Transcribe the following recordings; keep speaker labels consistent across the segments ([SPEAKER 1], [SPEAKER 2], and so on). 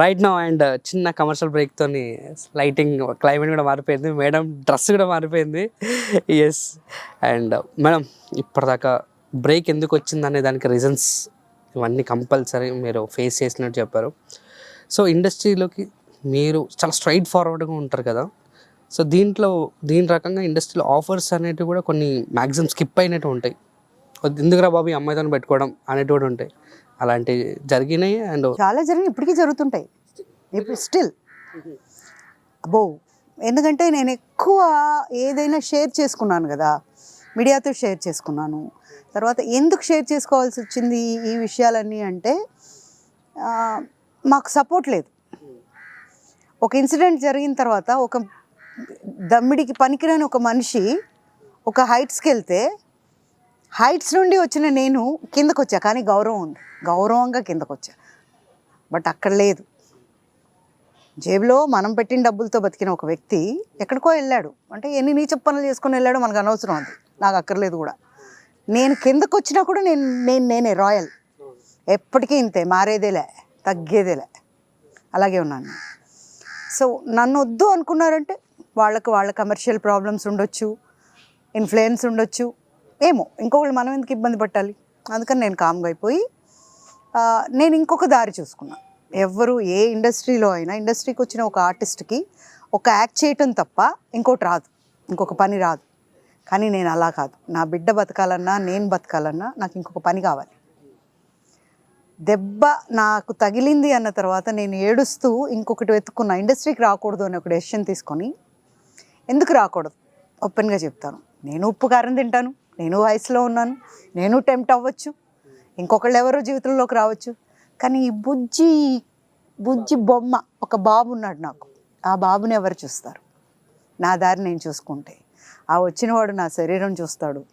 [SPEAKER 1] Right no and చిన్న commercial బ్రేక్తోని lighting climate కూడా మారిపోయింది. మేడం డ్రెస్ కూడా మారిపోయింది. ఎస్ అండ్ మేడం ఇప్పటిదాకా బ్రేక్ ఎందుకు వచ్చిందనే దానికి రీజన్స్ ఇవన్నీ కంపల్సరీ మీరు ఫేస్ చేసినట్టు చెప్పారు. సో ఇండస్ట్రీలోకి మీరు చాలా స్ట్రైట్ ఫార్వర్డ్గా ఉంటారు కదా. సో దీంట్లో దీని రకంగా ఇండస్ట్రీలో ఆఫర్స్ అనేటివి కూడా కొన్ని మ్యాక్సిమం స్కిప్ అయినట్టు ఉంటాయి. ఎందుకురా బాబు ఈ అమ్మాయితో పెట్టుకోవడం అనేటివి కూడా ఉంటాయి. అలాంటివి జరిగినాయి అండ్
[SPEAKER 2] చాలా జరిగినాయి ఇప్పటికీ జరుగుతుంటాయి. ఇప్పుడు స్టిల్ అబ్బో ఎందుకంటే నేను ఎక్కువ ఏదైనా షేర్ చేసుకున్నాను కదా మీడియాతో షేర్ చేసుకున్నాను. తర్వాత ఎందుకు షేర్ చేసుకోవాల్సి వచ్చింది ఈ విషయాలన్నీ అంటే మాకు సపోర్ట్ లేదు. ఒక ఇన్సిడెంట్ జరిగిన తర్వాత ఒక దమ్మిడికి పనికిరాని ఒక మనిషి ఒక హైట్స్కి వెళ్తే హైట్స్ నుండి వచ్చిన నేను కిందకు వచ్చా కానీ గౌరవం ఉంది. గౌరవంగా కిందకు వచ్చా బట్ అక్కడ లేదు. జేబులో మనం పెట్టిన డబ్బులతో బతికిన ఒక వ్యక్తి ఎక్కడికో వెళ్ళాడు. అంటే ఎన్ని నీచ పనులు చేసుకుని వెళ్ళాడో మనకు అనవసరం అది. నాకు అక్కర్లేదు కూడా. నేను కిందకు వచ్చినా కూడా నేను నేను నేనే రాయల్. ఎప్పటికీ ఇంతే మారేదేలే తగ్గేదేలే. అలాగే ఉన్నాను. సో నన్ను వద్దు అనుకున్నారంటే వాళ్ళకు వాళ్ళ కమర్షియల్ ప్రాబ్లమ్స్ ఉండొచ్చు ఇన్ఫ్లుయెన్స్ ఉండొచ్చు. ఏమో ఇంకొకళ్ళు మనం ఎందుకు ఇబ్బంది పట్టాలి? అందుకని నేను కామ్గా అయిపోయి నేను ఇంకొక దారి చూసుకున్నా. ఎవరు ఏ ఇండస్ట్రీలో అయినా ఇండస్ట్రీకి వచ్చిన ఒక ఆర్టిస్ట్కి ఒక యాక్ట్ చేయటం తప్ప ఇంకోటి రాదు. ఇంకొక పని రాదు. కానీ నేను అలా కాదు. నా బిడ్డ బతకాలన్నా నేను బతకాలన్నా నాకు ఇంకొక పని కావాలి. దెబ్బ నాకు తగిలింది అన్న తర్వాత నేను ఏడుస్తూ ఇంకొకటి వెతుక్కున్నా ఇండస్ట్రీకి రాకూడదు అని ఒక డెసిషన్ తీసుకొని ఎందుకు రాకూడదు? ఓపెన్గా చెప్తాను. నేను ఉప్పు కారం తింటాను. నేను వయసులో ఉన్నాను. నేను టెంప్ట్ అవ్వచ్చు. ఇంకొకళ్ళు ఎవరో జీవితంలోకి రావచ్చు. కానీ ఈ బుజ్జి బుజ్జి బొమ్మ ఒక బాబు ఉన్నాడు నాకు. ఆ బాబుని ఎవరు చూస్తారు? నా దారి నేను చూసుకుంటే. ఆ వచ్చినవాడు నా శరీరం చూస్తాడు.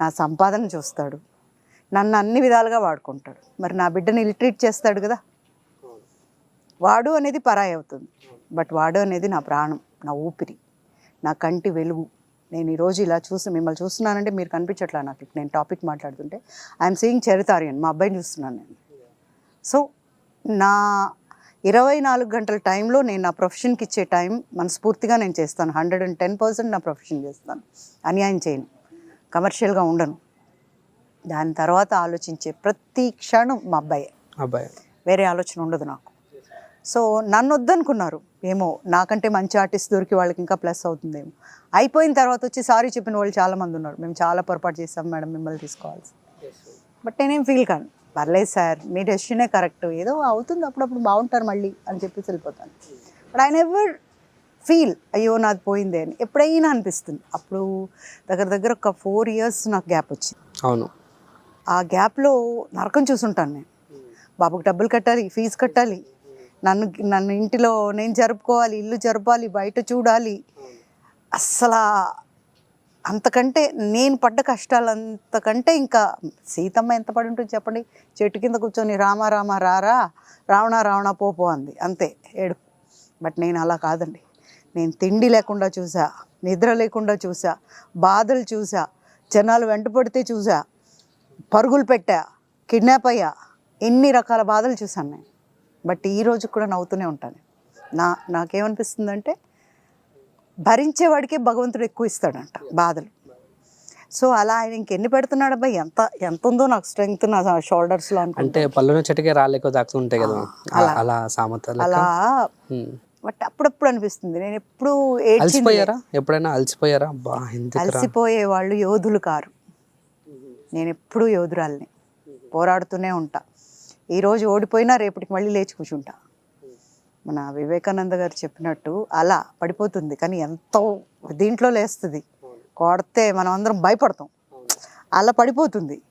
[SPEAKER 2] నా సంపాదన చూస్తాడు. నన్ను అన్ని విధాలుగా వాడుకుంటాడు. మరి నా బిడ్డని ఇల్ట్రీట్ చేస్తాడు కదా? వాడు అనేది పరాయి అవుతుంది. బట్ వాడు అనేది నా ప్రాణం నా ఊపిరి నా కంటి వెలుగు. నేను ఈరోజు ఇలా చూసి మిమ్మల్ని చూస్తున్నానంటే మీరు కనిపించట్లా నాకు. నేను టాపిక్ మాట్లాడుతుంటే ఐఎమ్ సీయింగ్ చరితారియన్ మా అబ్బాయిని చూస్తున్నాను నేను. సో నా ఇరవై నాలుగు గంటల టైంలో నేను నా ప్రొఫెషన్కి ఇచ్చే టైం మనస్ఫూర్తిగా నేను చేస్తాను. హండ్రెడ్ అండ్ టెన్ పర్సెంట్ నా ప్రొఫెషన్ చేస్తాను. అన్యాయం చేయను. కమర్షియల్గా ఉండను. దాని తర్వాత ఆలోచించే ప్రతి క్షణం మా అబ్బాయే.
[SPEAKER 1] అబ్బాయి.
[SPEAKER 2] వేరే ఆలోచన ఉండదు నాకు. సో నన్ను వద్దనుకున్నారు ఏమో నాకంటే మంచి ఆర్టిస్ట్ దొరికి వాళ్ళకి ఇంకా ప్లస్ అవుతుందేమో. అయిపోయిన తర్వాత వచ్చి సారీ చెప్పిన వాళ్ళు చాలామంది ఉన్నారు మేము చాలా పొరపాటు చేస్తాం మేడం మిమ్మల్ని తీసుకోవాల్సి. బట్ నేనేం ఫీల్ కాను. పర్లేదు సార్ మీ డెసిషనే కరెక్ట్. ఏదో అవుతుంది అప్పుడప్పుడు బాగుంటారు మళ్ళీ అని చెప్పేసి వెళ్ళిపోతాను. బట్ ఐ నెవర్ ఫీల్ అయ్యో నాది పోయిందే అని ఎప్పుడైనా అనిపిస్తుంది. అప్పుడు దగ్గర దగ్గర ఒక ఫోర్ ఇయర్స్ నాకు గ్యాప్ వచ్చింది.
[SPEAKER 1] అవును.
[SPEAKER 2] ఆ గ్యాప్లో నరకం చూసుంటాను నేను. బాబుకి డబ్బులు కట్టాలి ఫీజు కట్టాలి నన్ను నన్ను ఇంటిలో నేను జరుపుకోవాలి ఇల్లు జరపాలి బయట చూడాలి. అస్సలు అంతకంటే నేను పడ్డ కష్టాలు అంతకంటే ఇంకా సీతమ్మ ఎంత పడి ఉంటుంది చెప్పండి? చెట్టు కింద కూర్చొని రామ రామ రారా రావణ రావణ పోపో అంది. అంతే ఏడు. బట్ నేను అలా కాదండి. నేను తిండి లేకుండా చూసా నిద్ర లేకుండా చూసా బాధలు చూసా జనాలు వెంటపడితే చూసా పరుగులు పెట్టా కిడ్నాప్ అయ్యా ఎన్ని రకాల బాధలు చూసాను నేను. బట్ ఈ రోజు కూడా నవ్వుతూనే ఉంటాను. నా నాకేమనిపిస్తుందంటే భరించేవాడికే భగవంతుడు ఎక్కువ ఇస్తాడంట బాధలు. సో అలా ఆయన ఇంకెన్ని పెడుతున్నాడు అబ్బాయి ఎంత ఎంత ఉందో నాకు స్ట్రెంగ్త్ నా షోల్డర్స్లో అనుకుంటా.
[SPEAKER 1] అంటే పళ్ళున చెట్టుకే రాలేకో దాక్కుతూ ఉంటాయి కదా? అలా. అలా సామెత.
[SPEAKER 2] అలా. బట్ అప్పుడప్పుడు అనిపిస్తుంది. నేను ఎప్పుడు
[SPEAKER 1] అలసిపోయారా? ఎప్పుడైనా అలసిపోయారా?
[SPEAKER 2] అలసిపోయే వాళ్ళు యోధులు కారు. నేను ఎప్పుడూ యోధురాల్ని. పోరాడుతూనే ఉంటా. ఈరోజు ఓడిపోయినా రేపటికి మళ్ళీ లేచి కూర్చుంటా. మన వివేకానంద గారు చెప్పినట్టు అలా పడిపోతుంది. కానీ ఎంతో దీంట్లో లేస్తుంది. కొడితే మనం అందరం భయపడతాం. అలా పడిపోతుంది.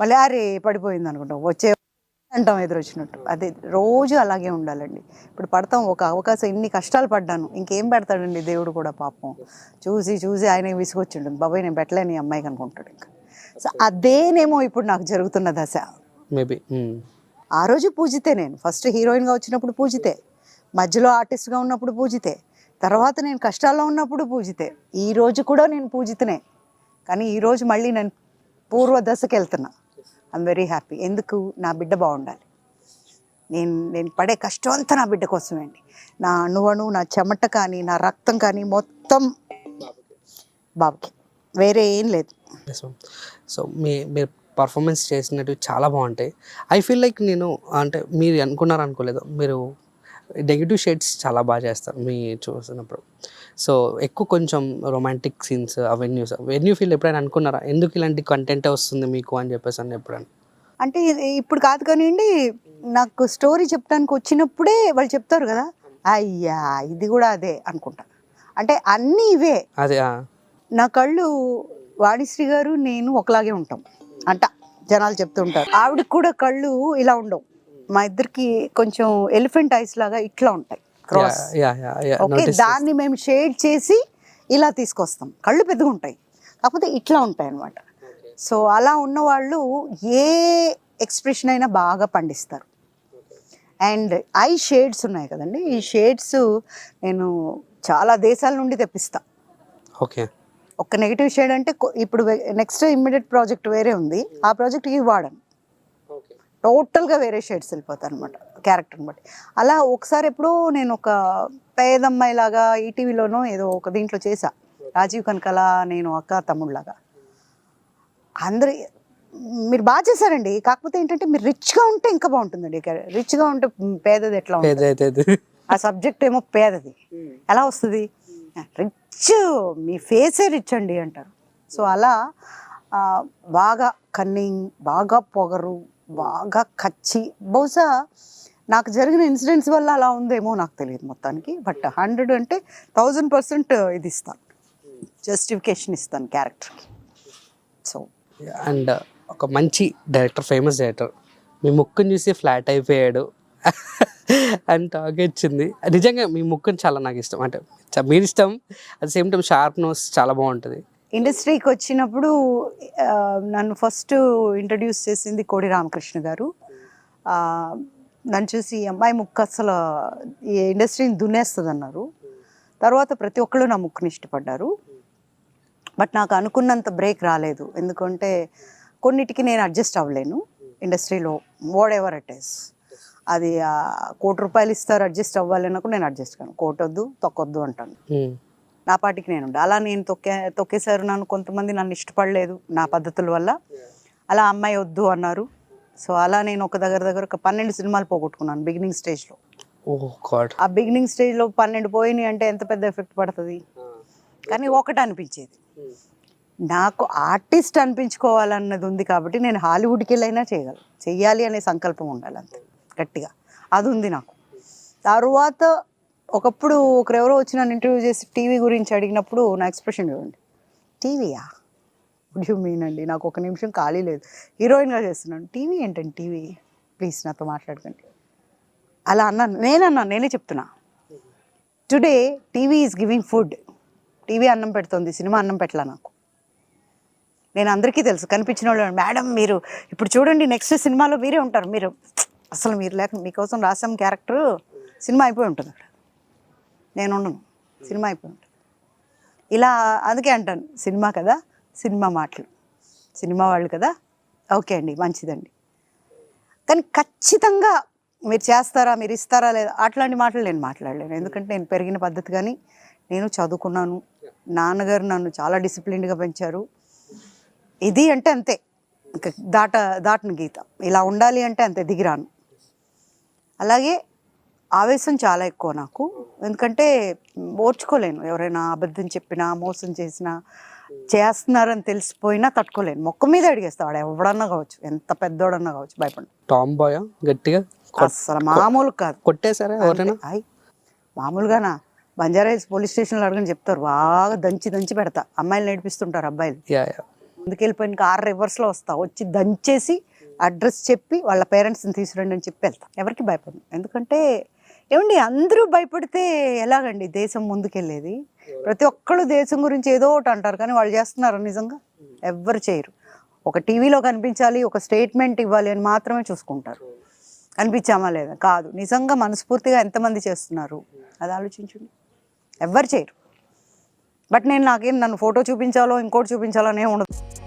[SPEAKER 2] మళ్ళీ అరే పడిపోయింది అనుకుంటాం. వచ్చే అంటాం ఎదురొచ్చినట్టు. అదే రోజు అలాగే ఉండాలండి. ఇప్పుడు పడతాం. ఒక అవకాశం ఇన్ని కష్టాలు పడ్డాను. ఇంకేం పెడతాడండి దేవుడు కూడా పాపం. చూసి చూసి ఆయన విసుగొచ్చిండు. బాబాయ్ నేను పెట్టలేని అమ్మాయి అమ్మాయికి అనుకుంటాడు ఇంకా. సో అదేనేమో ఇప్పుడు నాకు జరుగుతున్న దశ.
[SPEAKER 1] మేబీ
[SPEAKER 2] ఆ రోజు పూజితే నేను. ఫస్ట్ హీరోయిన్గా వచ్చినప్పుడు పూజితే. మధ్యలో ఆర్టిస్ట్గా ఉన్నప్పుడు పూజితే. తర్వాత నేను కష్టాల్లో ఉన్నప్పుడు పూజితే. ఈ రోజు కూడా నేను పూజితనే. కానీ ఈ రోజు మళ్ళీ నేను పూర్వ దశకి వెళ్తున్నా. ఐఎమ్ వెరీ హ్యాపీ ఎందుకు? నా బిడ్డ బాగుండాలి. నేను నేను పడే కష్టం అంతా నా బిడ్డ కోసమే అండి నా అణువణు నా చెమట కానీ నా రక్తం కానీ మొత్తం బాబుకి. వేరే ఏం లేదు.
[SPEAKER 1] సో మీ మీరు పర్ఫార్మెన్స్ చేసినట్టు చాలా బాగుంటాయి. ఐ ఫీల్ లైక్ నేను అంటే మీరు అనుకున్నారు అనుకోలేదు మీరు నెగిటివ్ షేడ్స్ చాలా బాగా చేస్తారు మీ చూసినప్పుడు. సో ఎక్కువ కొంచెం romantic scenes avenues avenue feel ఎప్పుడైనా అనుకున్నారా? ఎందుకు ఇలాంటి కంటెంటే వస్తుంది మీకు అని చెప్పేసి అని ఎప్పుడైనా?
[SPEAKER 2] అంటే ఇప్పుడు కాదు కానివ్వండి నాకు స్టోరీ చెప్పడానికి వచ్చినప్పుడే వాళ్ళు చెప్తారు కదా అయ్యా ఇది కూడా అదే అనుకుంటా. అంటే అన్నీ ఇవే.
[SPEAKER 1] అదే
[SPEAKER 2] నా కళ్ళు వాణిశ్రీ గారు నేను ఒకలాగే ఉంటాం. అంట. జనాలు చెప్తుంటారు. ఆవిడకి కూడా కళ్ళు ఇలా ఉండవు. మా ఇద్దరికి కొంచెం ఎలిఫెంట్ ఐస్ లాగా ఇట్లా ఉంటాయి. క్రాస్ ఓకే దాన్ని మేము షేడ్ చేసి ఇలా తీసుకొస్తాం. కళ్ళు పెద్దగా ఉంటాయి. కాకపోతే ఇట్లా ఉంటాయి అన్నమాట. సో అలా ఉన్న వాళ్ళు ఏ ఎక్స్ప్రెషన్ అయినా బాగా పండిస్తారు. అండ్ ఐ షేడ్స్ ఉన్నాయి కదండి. ఈ షేడ్స్ నేను చాలా దేశాల నుండి తెప్పిస్తా.
[SPEAKER 1] ఓకే
[SPEAKER 2] ఒక నెగిటివ్ షేడ్ అంటే ఇప్పుడు నెక్స్ట్ ఇమ్మీడియట్ ప్రాజెక్ట్ వేరే ఉంది. ఆ ప్రాజెక్ట్ ఇవి వాడను టోటల్గా వేరే షేడ్స్ వెళ్ళిపోతాయి అనమాట క్యారెక్టర్ని బట్టి. అలా ఒకసారి ఎప్పుడో నేను ఒక పేదమ్మాయి లాగా ఈటీవీలోనో ఏదో ఒక దీంట్లో చేసా రాజీవ్ కనకల నేను అక్క తమ్ముళ్ళలాగా. అందరు మీరు బాగా చేశారండి. కాకపోతే ఏంటంటే మీరు రిచ్గా ఉంటే ఇంకా బాగుంటుందండి. రిచ్గా ఉంటే పేదది ఎట్లా ఉంటుంది? ఆ సబ్జెక్ట్ ఏమో పేదది. ఎలా వస్తుంది? రిచ్ మీ ఫేసే రిచ్ అండి అంటారు. సో అలా బాగా కన్నింగ్ బాగా పొగరు బాగా కచ్చి బహుశా నాకు జరిగిన ఇన్సిడెంట్స్ వల్ల అలా ఉందేమో నాకు తెలియదు మొత్తానికి బట్ హండ్రెడ్ అంటే థౌజండ్ పర్సెంట్ ఇది ఇస్తాను జస్టిఫికేషన్ ఇస్తాను క్యారెక్టర్కి. సో
[SPEAKER 1] అండ్ ఒక మంచి డైరెక్టర్ ఫేమస్ డైరెక్టర్. మీ ముక్కుని చూసి ఫ్లాట్ అయిపోయాడు. అని టాక్ వచ్చింది నిజంగా మీ ముక్కుని చాలా నాకు ఇష్టం. అంటే మీరు ఇష్టం at same time sharp nose చాలా బాగుంటుంది.
[SPEAKER 2] ఇండస్ట్రీకి వచ్చినప్పుడు నన్ను ఫస్ట్ ఇంట్రడ్యూస్ చేసింది కోడి రామకృష్ణ గారు. నన్ను చూసి అమ్మాయి ముక్కు అసలు ఈ ఇండస్ట్రీని దున్నేస్తుంది అన్నారు తర్వాత ప్రతి ఒక్కళ్ళు నా ముక్కుని ఇష్టపడ్డారు. బట్ నాకు అనుకున్నంత బ్రేక్ రాలేదు. ఎందుకంటే కొన్నిటికి నేను అడ్జస్ట్ అవ్వలేను. ఇండస్ట్రీలో వాట్ ఎవర్ ఇట్ ఈస్ అది ఆ, కోటి రూపాయలు ఇస్తారు అడ్జస్ట్ అవ్వాలన్నప్పుడు నేను అడ్జస్ట్ కాను. కోటొద్దు తొక్కొద్దు అంటాను. నా పాటికి నేను ఉండే. అలా నేను తొక్కే తొక్కేశారు నన్ను కొంతమంది నన్ను ఇష్టపడలేదు నా పద్ధతుల వల్ల. అలా అమ్మాయి వద్దు అన్నారు. సో అలా నేను ఒక దగ్గర దగ్గర ఒక పన్నెండు సినిమాలు పోగొట్టుకున్నాను బిగినింగ్ స్టేజ్లో.
[SPEAKER 1] ఓ గాడ్.
[SPEAKER 2] ఆ బిగినింగ్ స్టేజ్లో పన్నెండు పోయినాయి అంటే ఎంత పెద్ద ఎఫెక్ట్ పడుతుంది? కానీ ఒకటి అనిపించేది. నాకు ఆర్టిస్ట్ అనిపించుకోవాలన్నది ఉంది కాబట్టి నేను హాలీవుడ్కి వెళ్ళైనా చేయగలను. చెయ్యాలి అనే సంకల్పం ఉండాలి అంతే గట్టిగా. అది ఉంది నాకు. తర్వాత ఒకప్పుడు ఒకరెవరో వచ్చి నన్ను ఇంటర్వ్యూ చేసి టీవీ గురించి అడిగినప్పుడు నా ఎక్స్ప్రెషన్ చూడండి. టీవీయా? యూ మీన్ అండి? నాకు ఒక నిమిషం ఖాళీ లేదు. హీరోయిన్గా చేస్తున్నాను. టీవీ ఏంటండి టీవీ? ప్లీజ్ నాతో మాట్లాడకండి. అలా అన్నాను. నేనన్నాను నేనే చెప్తున్నా. Today TV is giving food TV అన్నం పెడుతుంది. సినిమా అన్నం పెట్టలా నాకు. నేను అందరికీ తెలుసు. కనిపించిన వాళ్ళు మేడం మీరు ఇప్పుడు చూడండి నెక్స్ట్ సినిమాలో మీరే ఉంటారు. మీరు అసలు మీరు లేక మీకోసం రాసాం క్యారెక్టర్ సినిమా అయిపోయి ఉంటుంది అక్కడ. నేను ఉండను సినిమా అయిపోయి ఉంటుంది. ఇలా అందుకే అంటాను సినిమా కదా సినిమా మాటలు. సినిమా వాళ్ళు కదా ఓకే అండి మంచిదండి. కానీ ఖచ్చితంగా మీరు చేస్తారా మీరు ఇస్తారా లేదా అట్లాంటి మాటలు నేను మాట్లాడలేను. ఎందుకంటే నేను పెరిగిన పద్ధతి కానీ నేను చదువుకున్నాను. నాన్నగారు నన్ను చాలా డిసిప్లిన్డ్గా పెంచారు. ఇది అంటే అంతే. ఇంకా దాట దాటిన గీత. ఇలా ఉండాలి అంటే అంతే దిగిరాను అలాగే ఆవేశం చాలా ఎక్కువ నాకు. ఎందుకంటే ఓర్చుకోలేను. ఎవరైనా అబద్ధం చెప్పినా మోసం చేసినా చేస్తున్నారని తెలిసిపోయినా తట్టుకోలేను. మొక్క మీద అడిగేస్తా. వాడు ఎవడన్నా కావచ్చు. ఎంత పెద్దోడన్నా కావచ్చు. భయపడి
[SPEAKER 1] టామ్ బాయ్ గట్టిగా
[SPEAKER 2] అసలు మామూలు కాదు.
[SPEAKER 1] కొట్టేశారా ఎవరైనా?
[SPEAKER 2] మామూలుగానా? బంజారా హిల్స్ పోలీస్ స్టేషన్లో అడగని చెప్తారు. బాగా దంచి దంచి పెడతా. అమ్మాయిలు నేర్పిస్తుంటారు అబ్బాయిలు.
[SPEAKER 1] Yeah yeah.
[SPEAKER 2] ముందుకు వెళ్ళిపోయిన కార్ రివర్స్లో వస్తా. వచ్చి దంచేసి అడ్రస్ చెప్పి వాళ్ళ పేరెంట్స్ని తీసుకురండి అని చెప్పి వెళ్తా. ఎవరికి భయపడను. ఎందుకంటే ఏమండి అందరూ భయపడితే ఎలాగండి దేశం ముందుకెళ్ళేది? ప్రతి ఒక్కళ్ళు దేశం గురించి ఏదో ఒకటి అంటారు. కానీ వాళ్ళు చేస్తున్నారు నిజంగా? ఎవ్వరు చేయరు. ఒక టీవీలో కనిపించాలి ఒక స్టేట్మెంట్ ఇవ్వాలి అని మాత్రమే చూసుకుంటారు. కనిపించామా లేదా? కాదు. నిజంగా మనస్ఫూర్తిగా ఎంతమంది చేస్తున్నారు? అది ఆలోచించండి. ఎవ్వరు చేయరు. బట్ నేను నాకేం నన్ను ఫోటో చూపించాలో ఇంకోటి చూపించాలో అనే ఉండదు.